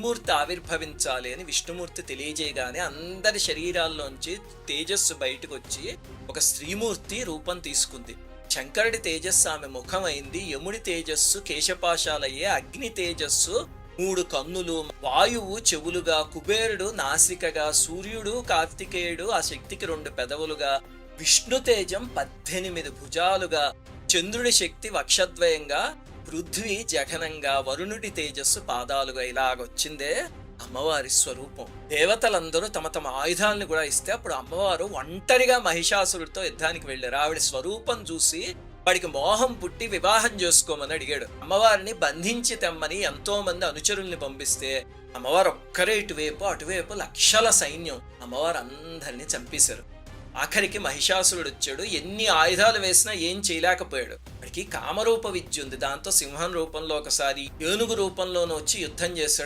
విష్ణుమూర్తి ఆవిర్భవించాలి అని విష్ణుమూర్తి తెలియజేయగానే అందరి శరీరాల్లోంచి తేజస్సు బయటకు వచ్చి ఒక స్త్రీమూర్తి రూపం తీసుకుంది. శంకరుడి తేజస్సు ఆమె ముఖమైంది. యముడి తేజస్సు కేశపాశాలయ్యే అగ్ని తేజస్సు. మూడు కన్నులు వాయువు చెవులుగా కుబేరుడు నాసికగా సూర్యుడు కార్తికేయుడు ఆ శక్తికి రెండు పెదవులుగా విష్ణు తేజం పద్దెనిమిది భుజాలుగా చంద్రుడి శక్తి వక్షద్వయంగా పృథ్వీ జఘనంగా వరుణుడి తేజస్సు పాదాలుగా ఇలాగొచ్చిందే అమ్మవారి స్వరూపం. దేవతలందరూ తమ తమ ఆయుధాలను కూడా ఇస్తే అప్పుడు అమ్మవారు ఒంటరిగా మహిషాసురుడితో యుద్ధానికి వెళ్ళారు. ఆవిడ స్వరూపం చూసి వాడికి మోహం పుట్టి వివాహం చేసుకోమని అడిగాడు. అమ్మవారిని బంధించి తెమ్మని ఎంతో మంది అనుచరుల్ని పంపిస్తే అమ్మవారు ఒక్కరే ఇటువైపు అటువైపు లక్షల సైన్యం అమ్మవారు అందరినీ చంపేశారు. ఆఖరికి మహిషాసురుడు వచ్చాడు ఎన్ని ఆయుధాలు వేసినా ఏం చేయలేకపోయాడు. వాడికి కామరూప విద్య ఉంది. దాంతో సింహం రూపంలో ఒకసారి ఏనుగు రూపంలోనూ వచ్చి యుద్ధం చేశాడు.